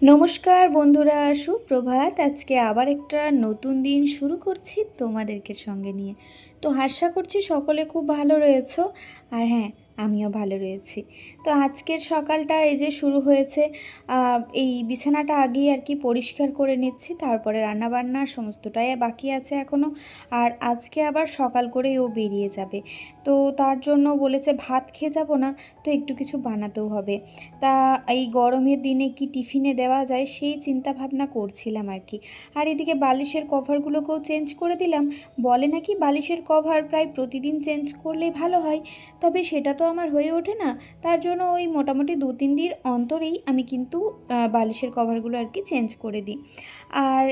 নমস্কার বন্ধুরা, সুপ্রভাত। আজকে আবার একটা নতুন দিন শুরু করছি তোমাদেরকে সঙ্গে নিয়ে। তো আশা করছি সকলে খুব ভালো রয়েছো। আর হ্যাঁ আমিও ভালো রয়েছি। তো আজকের সকালটা এই যে শুরু হয়েছে এই বিছানাটা আগেই আর কি পরিষ্কার করে নিচ্ছি, তারপরে রান্নাবান্না সমস্তটাই বাকি আছে এখনও আর আজকে আবার সকাল করেই ও বেরিয়ে যাবে। তো তার জন্য বলেছে ভাত খেয়ে যাব না, তো একটু কিছু বানাতেও হবে। তা এই গরমের দিনে কি টিফিনে দেওয়া যায় সেই চিন্তা ভাবনা করছিলাম আর কি। আর এদিকে বালিশের কভারগুলোকেও চেঞ্জ করে দিলাম। বলে নাকি বালিশের কভার প্রায় প্রতিদিন চেঞ্জ করলে ভালো হয়, তবে সেটা তো আমার হয়ে ওঠে না, তার জন্য ওই মোটামুটি দু তিন দিন অন্তরেই আমি কিন্তু বালিশের কভারগুলো আর কি চেঞ্জ করে দিই। আর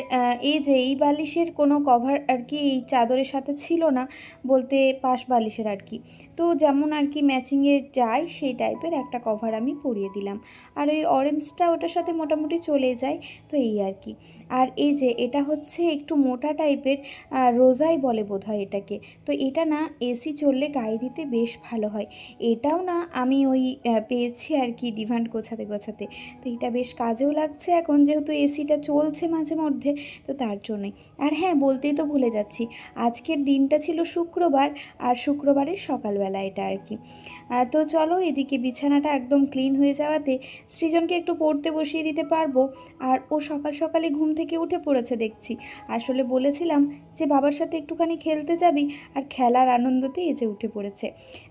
এই যে এই বালিশের কোনো কভার আর কি এই চাদরের সাথে ছিল না, বলতে পাশ বালিশের আর কি। তো যেমন আর কি ম্যাচিংয়ে যায় সেই টাইপের একটা কভার আমি পরিয়ে দিলাম। আর ওই অরেঞ্জটা ওটার সাথে মোটামুটি চলে যায়, তো এই আর কি। আর এই যে এটা হচ্ছে একটু মোটা টাইপের রোজাই বলে বোধ হয় এটাকে। তো এটা না এসি চললে গায়ে দিতে বেশ ভালো হয়। এটাও না আমি ওই পেয়েছি আর কি ডিমান্ড গোছাতে গোছাতে। তো এটা বেশ কাজেও লাগছে এখন যেহেতু এসিটা চলছে মাঝে মধ্যে, তো তার জন্যই। আর হ্যাঁ বলতেই তো ভুলে যাচ্ছি, আজকের দিনটা ছিল শুক্রবার, আর শুক্রবারের সকালবেলা। এটা আর কি। তো চলো এদিকে বিছানাটা একদম ক্লিন হয়ে যাওয়াতে সৃজনকে একটু পড়তে বসিয়ে দিতে পারব। আর ও সকাল সকালে ঘুম থেকে উঠে পড়েছে দেখছি। আসলে বলেছিলাম যে বাবার সাথে একটুখানি খেলতে যাবি আর খেলার আনন্দতে এজে উঠে পড়েছে।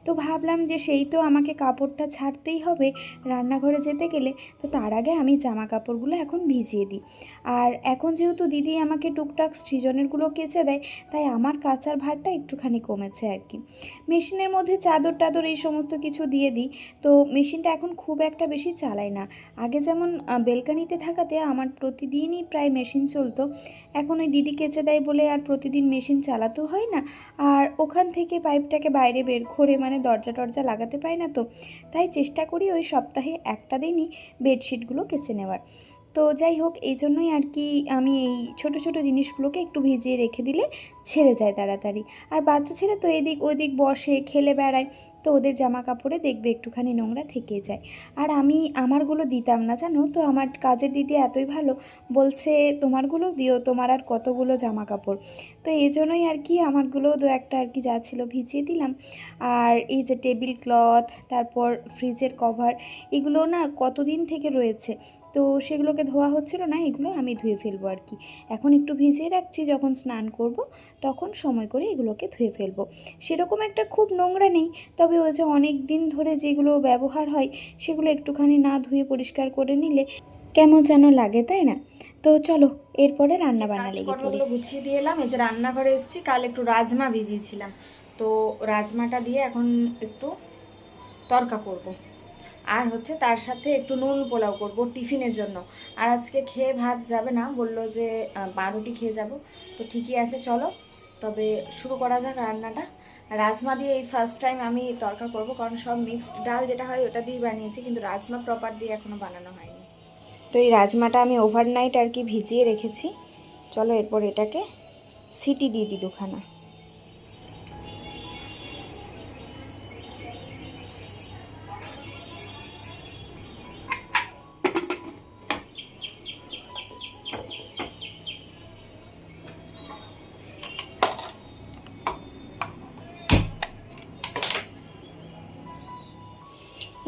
তো ভাবলাম যে সেই তো আমাকে কাপড়টা ছাড়তেই হবে রান্নাঘরে যেতে গেলে, তো তার আগে আমি জামা কাপড়গুলো এখন ভিজিয়ে দিই। আর এখন যেহেতু দিদি আমাকে টুকটাক সৃজনেরগুলো কেচে দেয়, তাই আমার কাচার ভারটা একটুখানি কমেছে আর কি। মেশিনের মধ্যে চাদর টাদর এই সমস্ত কিছু দিয়ে দিই। তো মেশিনটা এখন খুব একটা বেশি চালাই না। আগে যেমন বেলকানিতে থাকাতে আমার প্রতিদিনই প্রায় মেশিন চলতো। এখন ওই দিদি কেচে দেয় বলে আর প্রতিদিন মেশিন চালাতেও হয় না। আর ওখান থেকে পাইপটাকে বাইরে বের করে মানে দরজা টরজা লাগাতে পায় না তো। তাই চেষ্টা করি ওই সপ্তাহে একটা দিনই বেডশিটগুলো কেচে নেওয়ার। তো যাই হোক, এই জন্যই আর কি আমি এই ছোট ছোট জিনিসগুলোকে একটু ভিজিয়ে রেখে দিলে ছেড়ে যায় তাড়াতাড়ি। আর বাচ্চা ছেলে তো এদিক ওদিক বসে, খেলে বেড়ায়। তো ওদের জামা কাপড়ে দেখবে একটুখানি নোংরা থেকে যায়। আর আমি আমারগুলো দিতাম না, জানো? তো আমার কাজের দিদি এতই ভালো, বলছে, তোমারগুলো দিও, তোমার আর কতগুলো জামা কাপড় তো এই জন্যই আর কি আমারগুলো দু একটা আর কি যা ছিল ভিজিয়ে দিলাম। আর এই যে টেবিল ক্লথ, তারপর ফ্রিজের কভার, এগুলো না কতদিন থেকে রয়েছে? তো সেগুলোকে ধোয়া হচ্ছিল না, এগুলো আমি ধুয়ে ফেলব আর কি। এখন একটু ভিজিয়ে রাখছি, যখন স্নান করব, তখন সময় করে এগুলোকে ধুয়ে ফেলব। সেরকম একটা খুব নোংরা নেই, তবে ওই যে অনেক দিন ধরে যেগুলো ব্যবহার হয় সেগুলো একটুখানি না ধুয়ে পরিষ্কার করে নিলে কেমন যেন লাগে তাই না? তো চলো এরপরে রান্না বান্না লেগে পড়ি। গুছিয়ে দিয়ে এলাম এই যে রান্নাঘরে এসেছি কাল একটু রাজমা ভিজিয়েছিলাম। তো রাজমাটা দিয়ে এখন একটু তরকা করব। আর হচ্ছে তার সাথে একটু নুন পোলাও করব টিফিনের জন্য। আর আজকে খেয়ে ভাত যাবে না বলল যে পাউরুটি খেয়ে যাব। তো ঠিকই আছে চলো। তবে শুরু করা যাক রান্নাটা। রাজমা দিয়ে এই ফার্স্ট টাইম আমি তরকা করব, কারণ সব মিক্সড ডাল যেটা হয় ওটা দিয়েই বানিয়েছি, কিন্তু রাজমা প্রপার দিয়ে এখনও বানানো হয়নি। তো এই রাজমাটা আমি ওভারনাইট আর কি ভিজিয়ে রেখেছি। চলো এরপর এটাকে সিটি দিয়ে দিই দুখানা।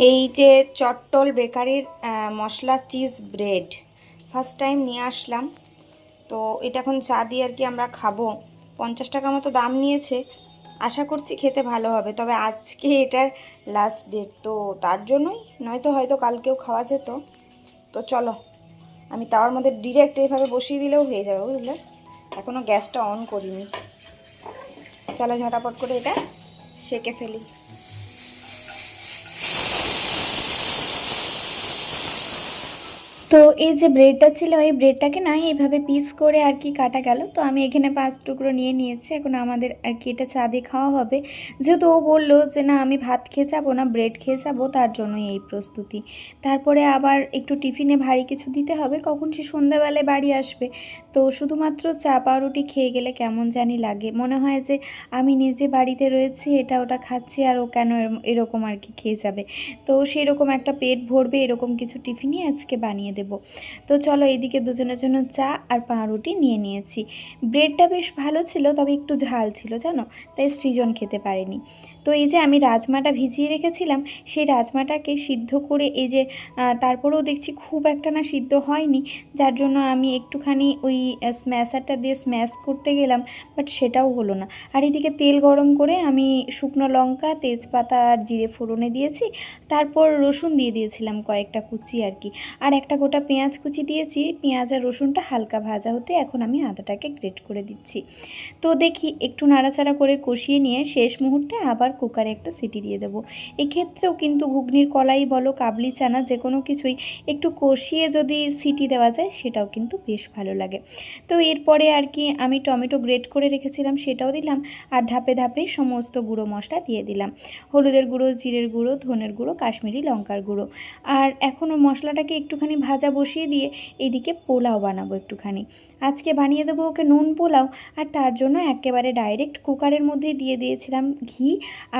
এই যে চট্টল বেকারির masala cheese bread first time নিয়ে আসলাম। তো এটা এখন চা দিয়ে আর কি আমরা খাব। পঞ্চাশ টাকা মতো দাম নিয়েছে। আশা করছি খেতে ভালো হবে, তবে আজকে এটার লাস্ট ডেট তো তার জন্যই, নয়তো হয়তো কালকেও খাওয়া যেত। তো চলো, আমি তাওয়ার মধ্যে ডিরেক্ট এইভাবে বসিয়ে দিলেও হয়ে যাবে, বুঝলে? এখনও গ্যাসটা অন করিনি। চলো ঝটাপট করে এটা সেকে ফেলি। তো এই যে ব্রেডটা ছিল, এই ব্রেডটাকে না এইভাবে পিস করে আর কি কাটা গেল। তো আমি এখানে পাঁচ টুকরো নিয়ে নিয়েছি, এখন আমাদের আর কি এটা চা দিয়ে খাওয়া হবে। যেহেতু ও বলল যে না আমি ভাত খেয়ে যাব না, ব্রেড খেয়ে যাব, তার জন্যই এই প্রস্তুতি। তারপরে আবার একটু টিফিনে ভারী কিছু দিতে হবে, কখন সে সন্ধ্যাবেলায় বাড়ি আসবে। তো শুধুমাত্র চা পাউরুটি খেয়ে গেলে কেমন জানি লাগে। মনে হয় যে আমি নিজে বাড়িতে রয়েছি, এটা ওটা খাচ্ছি আর ও কেন এরকম আর কি খেয়ে যাবে। তো সেরকম একটা পেট ভরবে, এরকম কিছু টিফিনই আজকে বানিয়ে দেবো। তো চলো এইদিকে দুজনের জন্য চা আর পাউরুটি নিয়ে নিয়েছি। ব্রেডটা বেশ ভালো ছিল, তবে একটু ঝাল ছিল, জানো? তাই সৃজন খেতে পারেনি। তো এই যে আমি রাজমাটা ভিজিয়ে রেখেছিলাম, সেই রাজমাটাকে সিদ্ধ করে এই যে তারপরেও দেখছি খুব একটা না সিদ্ধ হয়নি, যার জন্য আমি একটুখানি ওই স্ম্যাশারটা দিয়ে স্ম্যাশ করতে গেলাম বাট সেটাও হলো না। আর এদিকে তেল গরম করে আমি শুকনো লঙ্কা, তেজপাতা আর জিরে ফোড়নে দিয়েছি, তারপর রসুন দিয়ে দিয়েছিলাম কয়েকটা কুচি আর কি। আর একটা গোটা পেঁয়াজ কুচি দিয়েছি, পেঁয়াজ আর রসুনটা হালকা ভাজা হতে এখন আমি আদাটাকে গ্রেট করে দিচ্ছি। তো দেখি একটু নাড়াচাড়া করে কষিয়ে নিয়ে শেষ মুহূর্তে আবার কুকারে একটা সিটি দিয়ে দেবো। এক্ষেত্রেও কিন্তু ঘুগনির কলাই বলো, কাবলি চানা যে কোনো কিছুই একটু কষিয়ে যদি সিটি দেওয়া যায়, সেটাও কিন্তু বেশ ভালো লাগে। তো এরপরে আর কি আমি টমেটো গ্রেট করে রেখেছিলাম, সেটাও দিলাম আর ধাপে ধাপে সমস্ত গুঁড়ো মশলা দিয়ে দিলাম। হলুদের গুঁড়ো, জিরের গুঁড়ো, ধনের গুঁড়ো, কাশ্মীরি লঙ্কার গুঁড়ো। আর এখনও মশলাটাকে একটুখানি ভাজা বসিয়ে দিয়ে এইদিকে পোলাও বানাবো একটুখানি। আজকে বানিয়ে দেবো ওকে নুন পোলাও, আর তার জন্য একেবারে ডাইরেক্ট কুকারের মধ্যেই দিয়ে দিয়েছিলাম ঘি,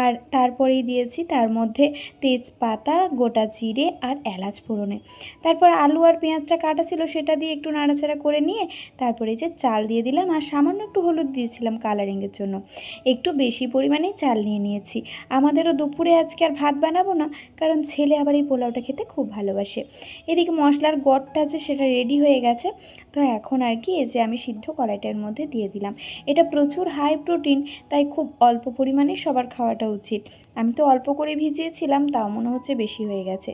আর তারপরেই দিয়েছি তার মধ্যে তেজপাতা, গোটা জিরে আর এলাচ ফোড়নে। তারপর আলু আর পেঁয়াজটা কাটা ছিল সেটা দিয়ে একটু নাড়াচাড়া করে নিয়ে তারপরে যে চাল দিয়ে দিলাম, আর সামান্য একটু হলুদ দিয়েছিলাম কালারিংয়ের জন্য। একটু বেশি পরিমাণেই চাল নিয়ে নিয়েছি। আমাদেরও দুপুরে আজকে আর ভাত বানাবো না, কারণ ছেলে আবার এই পোলাওটা খেতে খুব ভালোবাসে। এদিকে মশলার গড়টা আছে সেটা রেডি হয়ে গেছে, তো এখন আর কি এই যে আমি সিদ্ধ কড়াইটার মধ্যে দিয়ে দিলাম। এটা প্রচুর হাই প্রোটিন তাই খুব অল্প পরিমাণে সবার খাওয়াটা উচিত। আমি তো অল্প করে ভিজিয়েছিলাম, তাও মনে হচ্ছে বেশি হয়ে গেছে।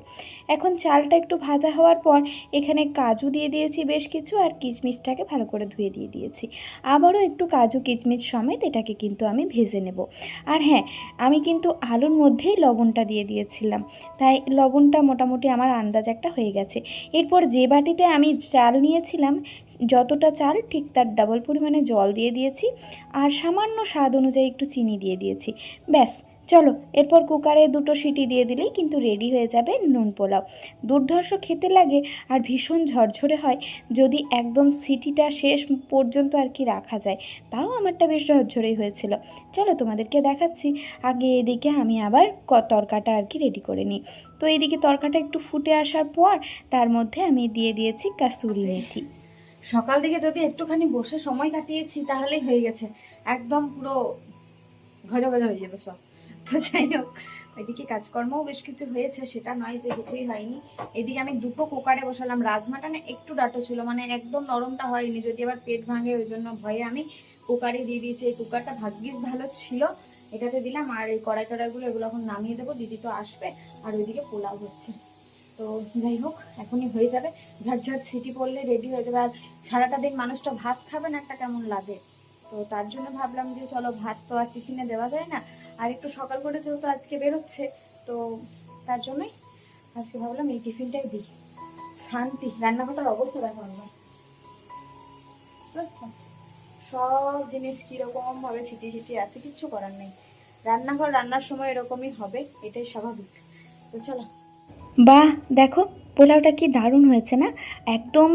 এখন চালটা একটু ভাজা হওয়ার পর এখানে কাজু দিয়ে দিয়েছি বেশ কিছু আর কিচমিচটাকে ভালো করে ধুয়ে দিয়ে দিয়েছি। আবারও একটু কাজু কিচমিচ সমেত এটাকে কিন্তু আমি ভেজে নেব। আর হ্যাঁ আমি কিন্তু আলুর মধ্যেই লবণটা দিয়ে দিয়েছিলাম, তাই লবণটা মোটামুটি আমার আন্দাজ একটা হয়ে গেছে। এরপর যে বাটিতে আমি চাল নিয়েছিলাম যতটা চাল ঠিক তার ডাবল পরিমাণে জল দিয়ে দিয়েছি আর সামান্য স্বাদ অনুযায়ী একটু চিনি দিয়ে দিয়েছি। ব্যাস, চলো, এরপর কুকারে দুটো সিটি দিয়ে দিলেই কিন্তু রেডি হয়ে যাবে নুন পোলাও। দুর্ধর্ষ খেতে লাগে আর ভীষণ ঝরঝরে হয়, যদি একদম সিটিটা শেষ পর্যন্ত আর কি রাখা যায়, তাও আমারটা বেশ ঝরঝরেই হয়েছিল। চলো, তোমাদেরকে দেখাচ্ছি। আগে এদিকে আমি আবার তরকাটা আর কি রেডি করে নিই। তো এদিকে তরকাটা একটু ফুটে আসার পর তার মধ্যে আমি দিয়ে দিয়েছি কাসুরি মেথি। সকাল থেকে যদি একটুখানি বসে সময় কাটিয়েছি, তাহলেই হয়ে গেছে। একদম পুরো ভজা ভজা হয়ে যাবে সব। তো যাই হোক ওইদিকে কাজকর্মও বেশ কিছু হয়েছে, সেটা নয় যে কিছুই হয়নি। এদিকে আমি দুটো কুকারে বসালাম রাজমাটা না একটু ডাটো ছিল মানে একদম নরমটা হয়নি, যদি আবার পেট ভাঙে, ওই জন্য ভয়ে আমি কুকারে দিয়ে দিয়েছি। এই কুকারটা ভাগ্যিস ভালো ছিল, এটাতে দিলাম, আর এই কড়াই টড়াইগুলো এগুলো এখন নামিয়ে দেবো, দিদি তো আসবে, আর ওইদিকে পোলাও হচ্ছে। তো যাই হোক, এখনই হয়ে যাবে। ঝটঝট সিটি পড়লে রেডি হয়ে যাবে। আর সারাটা দিন মানুষটা ভাত খাবে না, একটা কেমন লাগে? তো তার জন্য ভাবলাম যে চলো ভাত তো আর টিফিনে দেওয়া যায় না। আর একটু সকাল করে যেহেতু আজকে বেরোচ্ছে, তো তার জন্যই আজকে ভাবলাম এই টিফিনটাই দিই। শান্তি, রান্নাঘরটার অবস্থা দেখো আমার? সব জিনিস কীরকম ভাবে ছিটিয়ে ছিটিয়ে আছে, কিচ্ছু করার নেই। রান্নাঘর রান্নার সময় এরকমই হবে, এটাই স্বাভাবিক। তো চলো বাহ দেখো পোলাওটা কি দারুণ হয়েছে না? একদম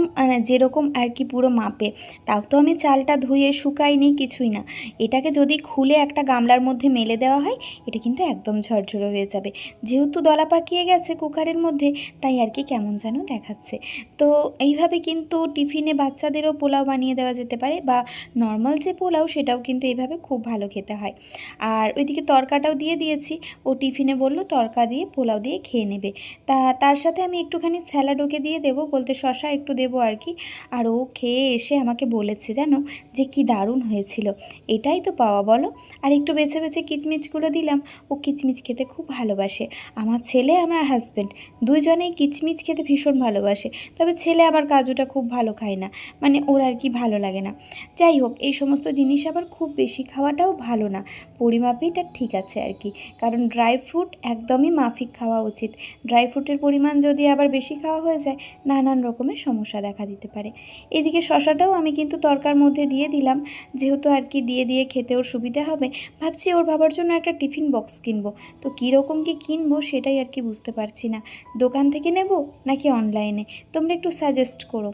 যেরকম আর কি পুরো মাপে। তাও তো আমি চালটা ধুয়ে শুকাইনি কিছুই না। এটাকে যদি খুলে একটা গামলার মধ্যে মেলে দেওয়া হয়, এটা কিন্তু একদম ঝরঝরে হয়ে যাবে। যেহেতু দলা পাকিয়ে গেছে কুকারের মধ্যে, তাই আর কি কেমন যেন দেখাচ্ছে। তো এইভাবে কিন্তু টিফিনে বাচ্চাদেরও পোলাও বানিয়ে দেওয়া যেতে পারে বা নর্মাল যে পোলাও, সেটাও কিন্তু এইভাবে খুব ভালো খেতে হয়। আর ওইদিকে তরকাটাও দিয়ে দিয়েছি। ও টিফিনে বলল তরকা দিয়ে পোলাও দিয়ে খেয়ে নেবে। তা, তার সাথে আমি একটুখানি স্যালাড ওকে দিয়ে দেবো, বলতে শশা একটু দেবো আর কি। আর ও খেয়ে এসে আমাকে বলেছে জানো যে কি দারুণ হয়েছিল। এটাই তো পাওয়া বলো। আর একটু বেছে বেছে কিচমিচগুলো দিলাম। ও কিচমিচ খেতে খুব ভালোবাসে। আমার ছেলে, আমার হাজব্যান্ড দুইজনেই কিচমিচ খেতে ভীষণ ভালোবাসে। তবে ছেলে আবার কাজুটা খুব ভালো খায় না। মানে ওর আর কি ভালো লাগে না। যাই হোক, এই সমস্ত জিনিস আবার খুব বেশি খাওয়াটাও ভালো না। পরিমাপে এটা ঠিক আছে আর কি। কারণ ড্রাই ফ্রুট একদমই মাফিক খাওয়া উচিত। ড্রাই ফ্রুটের পরিমাণ যদি আবার বেশি খাওয়া হয়ে যায়, নানান রকমের সমস্যা দেখা দিতে পারে। এদিকে শশাটাও আমি কিন্তু তরকার মধ্যে দিয়ে দিলাম। যেহেতু আর কি দিয়ে দিয়ে খেতে ওর সুবিধা হবে, ভাবছি ওর বাবার জন্য একটা টিফিন বক্স কিনবো। তো কীরকম কি কিনবো সেটাই আর কি বুঝতে পারছি না। দোকান থেকে নেব নাকি অনলাইনে? তোমরা একটু সাজেস্ট করো।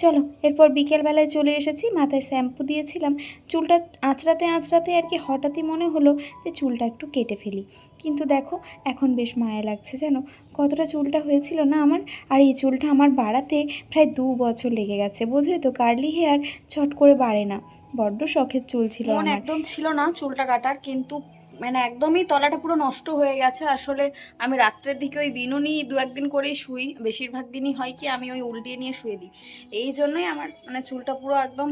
চলো, এরপর বিকেলবেলায় চলে এসেছি, মাথায় শ্যাম্পু দিয়েছিলাম। চুলটা আঁচড়াতে আঁচড়াতে আর কি হঠাৎই মনে হলো যে চুলটা একটু কেটে ফেলি। কিন্তু দেখো, এখন বেশ মায়া লাগছে যেন কতটা চুলটা হয়েছিল না আমার? আর এই চুলটা আমার বাড়াতে প্রায় দু বছর লেগে গেছে বোঝোই তো? কার্লি হেয়ার চট করে বাড়ে না। বড্ড শখের চুল ছিল মন একদম ছিল না চুলটা কাটার কিন্তু মানে একদমই তলাটা পুরো নষ্ট হয়ে গেছে। আসলে আমি রাত্রের দিকে ওই বিনুনি দু একদিন করেই শুই বেশিরভাগ দিনই হয় কি আমি ওই উল্টিয়ে নিয়ে শুয়ে দিই। এই জন্যই আমার মানে চুলটা পুরো একদম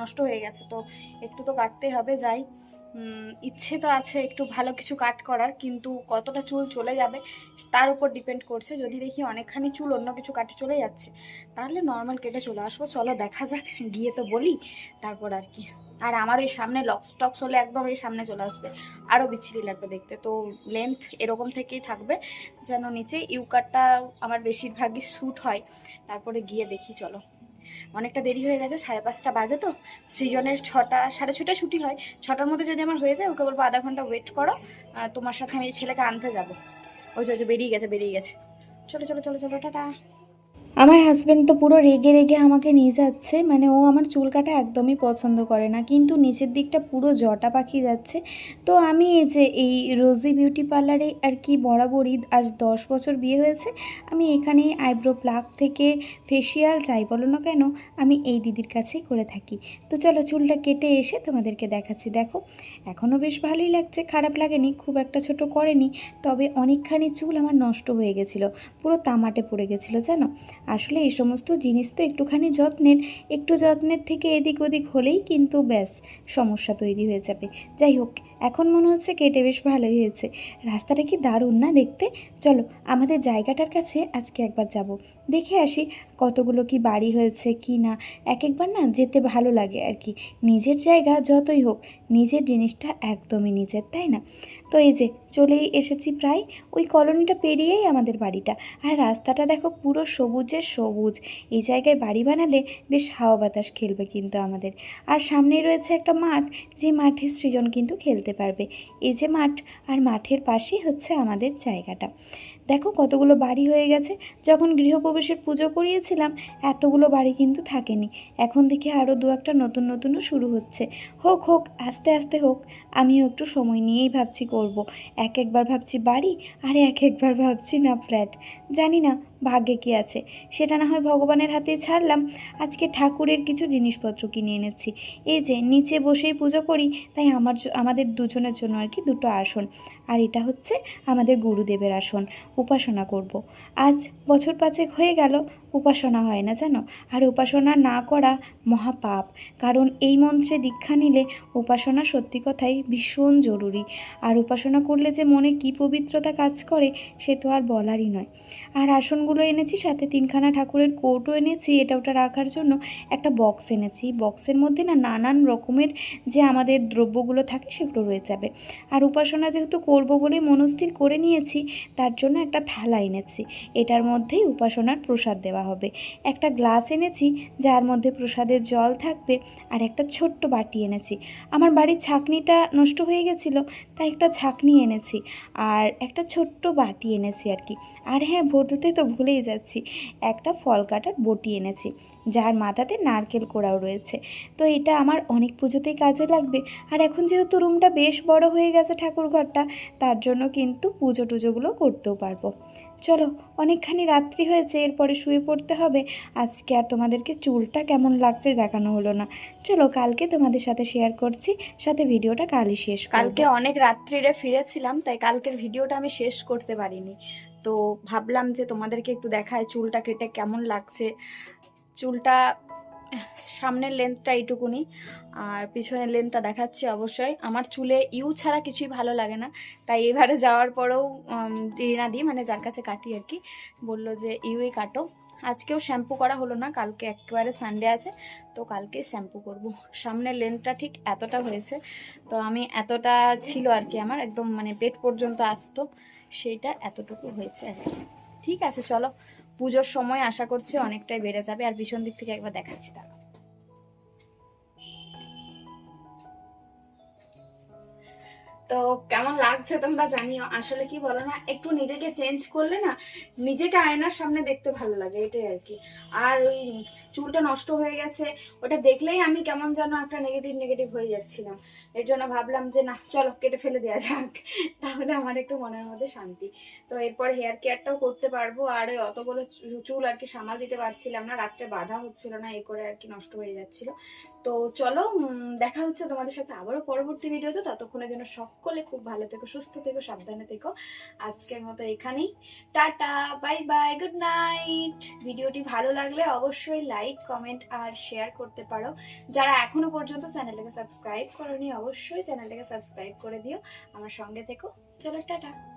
নষ্ট হয়ে গেছে তো একটু তো কাটতে হবে যাই। ইচ্ছে তো আছে একটু ভালো কিছু কাট করার, কিন্তু কতটা চুল চলে যাবে তার উপর ডিপেন্ড করছে। যদি দেখি অনেকখানি চুল অন্য কিছু কাটে চলে যাচ্ছে, তাহলে নর্মাল কেটে চলে আসব। চলো দেখা যাক, গিয়ে তো বলি, তারপর আর কি। আর আমার এই সামনে লক্স টক্স হলে একদম এই সামনে চলে আসবে। আরও বিচ্ছিরি লাগবে দেখতে। তো লেন্থ এরকম থেকেই থাকবে, যেন নিচে ইউকারটা আমার বেশিরভাগই শ্যুট হয়। তারপরে গিয়ে দেখি, চলো। অনেকটা দেরি হয়ে গেছে, সাড়ে পাঁচটা বাজে তো। সৃজনের ছটা, সাড়ে ছটায় ছুটি হয়। ছটার মধ্যে যদি আমার হয়ে যায়, ওকে বলব আধা ঘণ্টা ওয়েট করো। তোমার সাথে আমি ছেলেকে আনতে যাব। ওই যে বেরিয়ে গেছে বেরিয়ে গেছে। চলো চলো চলো চলো, টাটা। আমার হাজব্যান্ড তো পুরো রেগে রেগে আমাকে নিয়ে যাচ্ছে মানে ও আমার চুল কাটা একদমই পছন্দ করে না, কিন্তু নিচের দিকটা পুরো জটা পাখি যাচ্ছে। তো আমি এই যে এই রোজি বিউটি পার্লারে আর কি বরাবরই আজ দশ বছর বিয়ে হয়েছে, আমি এখানে আইব্রো প্লাক থেকে ফেসিয়াল যাই বলো না কেন, আমি এই দিদির কাছেই করে থাকি। তো চলো চুলটা কেটে এসে তোমাদেরকে দেখাচ্ছি, দেখো। এখনও বেশ ভালোই লাগছে, খারাপ লাগেনি, খুব একটা ছোট করেনি, তবে অনেকখানি চুল আমার নষ্ট হয়ে গেছিল, পুরো তামাটে পড়ে গেছিল, জানো? আসলে এই সমস্ত জিনিস তো একটুখানি যত্নের, একটু যত্নের থেকে এদিক ওদিক হলেই কিন্তু ব্যাস সমস্যা তৈরি হয়ে যাবে। যাই হোক এখন মনে হচ্ছে কেটে বেশ ভালোই হয়েছে। রাস্তাটা কি দারুণ না দেখতে? চলো, আমাদের জায়গাটার কাছে আজকে একবার যাব। দেখে আসি কতগুলো কি বাড়ি হয়েছে, কি না। এক একবার না যেতে ভালো লাগে আর কি। নিজের জায়গা যতই হোক, নিজের জিনিসটা একদমই নিজের, তাই না? তো এই যে, চলেই এসেছি প্রায়। ওই কলোনিটা পেরিয়েই আমাদের বাড়িটা। আর রাস্তাটা দেখো পুরো সবুজের সবুজ। এই জায়গায় বাড়ি বানালে বেশ হাওয়া বাতাস খেলবে কিন্তু আমাদের। আর সামনেই রয়েছে একটা মাঠ। যে মাঠে সৃজন কিন্তু খেলতে পারবে। এই যে মাঠ আর মাঠের পাশেই হচ্ছে আমাদের জায়গাটা। দেখো কতগুলো বাড়ি হয়ে গেছে। যখন গৃহপ্রবেশের পুজো করিয়েছিলাম, এতগুলো বাড়ি কিন্তু থাকেনি। এখন দেখি আরও দু একটা নতুন নতুনও শুরু হচ্ছে। হোক হোক, আস্তে আস্তে হোক, আমিও একটু সময় নিয়েই ভাবছি করব। এক একবার ভাবছি বাড়ি, আর এক একবার ভাবছি না ফ্ল্যাট। জানি না, ভাগ্যে কি আছে। সেটা না হয় ভগবানের হাতে ছাড়লাম। আজকে ঠাকুরের কিছু জিনিসপত্র কিনে এনেছি। এই যে, নিচে বসেই পুজো করি, তাই আমার আমাদের দুজনের জন্য আর কি দুটো আসন। আর এটা হচ্ছে আমাদের গুরুদেবের আসন। উপাসনা করব। আজ বছর পাঁচেক হয়ে গেল উপাসনা হয় না, জানো? আর উপাসনা না করা মহাপাপ। কারণ এই মন্ত্রে দীক্ষা নিলে উপাসনা সত্যি কথাই ভীষণ জরুরি। আর উপাসনা করলে যে মনে কী পবিত্রতা কাজ করে, সে তো আর বলারই নয়। আর আসনগুলো এনেছি, সাথে তিনখানা ঠাকুরের কৌটো এনেছি, এটা ওটা রাখার জন্য একটা বক্স এনেছি। বক্সের মধ্যে না নানান রকমের যে আমাদের দ্রব্যগুলো থাকে, সেগুলো রয়ে যাবে। আর উপাসনা যেহেতু করব বলেই মনস্থির করে নিয়েছি, তার জন্য একটা থালা এনেছি। এটার মধ্যেই উপাসনার প্রসাদ দেওয়া হবে। একটা গ্লাস এনেছি, যার মধ্যে প্রসাদের জল থাকবে, আর একটা ছোট্ট বাটি এনেছি। আমার বাড়ির ছাকনিটা নষ্ট হয়ে গেছিল, তাই একটা ছাকনি এনেছি, আর একটা ছোট্ট বাটি এনেছি আর কি। আর হ্যাঁ বটুতে তো ভুলেই যাচ্ছি, একটা ফল কাটার বটি এনেছি, যার মাথাতে নারকেল কোড়াও রয়েছে। তো এটা আমার অনেক পুজোতেই কাজে লাগবে, আর এখন যেহেতু রুমটা বেশ বড় হয়ে গেছে ঠাকুর ঘরটা তার জন্য কিন্তু পুজো টুজোগুলো করতেও পারব। চলো, অনেকখানি রাত্রি হয়েছে, এরপরে শুয়ে পড়তে হবে। আজকে আর তোমাদেরকে চুলটা কেমন লাগছে দেখানো হলো না। চলো, কালকে তোমাদের সাথে শেয়ার করছি, সাথে ভিডিওটা কালই শেষ কালকে অনেক রাত্রিরে ফিরেছিলাম, তাই কালকের ভিডিওটা আমি শেষ করতে পারিনি। তো ভাবলাম যে তোমাদেরকে একটু দেখায় চুলটা কেটে কেমন লাগছে। চুলটা সামনের লেন্থটা এইটুকুনি, আর পিছনের লেন্থটা দেখাচ্ছি অবশ্যই। আমার চুলে ইউ ছাড়া কিছুই ভালো লাগে না, তাই এবারে যাওয়ার পরেও রিনা দি মানে যার কাছে কাটি আর কি, বলল যে ইউই কাটো। আজকেও শ্যাম্পু করা হলো না, কালকে একেবারে সানডে আছে, তো কালকে শ্যাম্পু করব। সামনের লেন্থটা ঠিক এতটা হয়েছে, তো আমি এতটা ছিল আর কি আমার, একদম মানে পেট পর্যন্ত আসতো, সেইটা এতটুকু হয়েছে আর কি। ঠিক আছে, চলো পুজোর সময় আশা করছি অনেকটাই বেড়ে যাবে আর পিছন দিক থেকে একবার দেখাচ্ছি দাঁড়াও তো কেমন লাগছে তোমরা জানিও। আসলে কি বলো না একটু নিজেকে চেঞ্জ করলে না, নিজেকে আয়নার সামনে দেখতে ভালো লাগে, এটাই আর কি। আর ওই চুলটা নষ্ট হয়ে গেছে, ওটা দেখলেই আমি কেমন যেন একটা নেগেটিভ নেগেটিভ হয়ে যাচ্ছিলাম। এর জন্য ভাবলাম যে, না, চলো, কেটে ফেলে দেওয়া যাক। তাহলে আমার একটু মনের মধ্যে শান্তি। তো এরপর হেয়ার কেয়ারটাও করতে পারব, আর ওই অতগুলো চুল আর কি সামাল দিতে পারছিলাম না, রাত্রে বাধা হচ্ছিল না, এই করে আর কি নষ্ট হয়ে যাচ্ছিল। তো চলো দেখা হচ্ছে তোমাদের সাথে আবারও পরবর্তী ভিডিওতে। ততক্ষণের জন্য সকলে খুব ভালো থেকো, সুস্থ থেকো, সাবধানে থেকো। আজকের মতো এখানেই। Tata, bye bye, good night. ভিডিওটি ভালো লাগলে অবশ্যই লাইক, কমেন্ট আর শেয়ার করতে পারো। যারা এখনও পর্যন্ত চ্যানেলটাকে সাবস্ক্রাইব করোনি, অবশ্যই চ্যানেলটাকে সাবস্ক্রাইব করে দিও। আমার সঙ্গে থেকো। চলো, টাটা।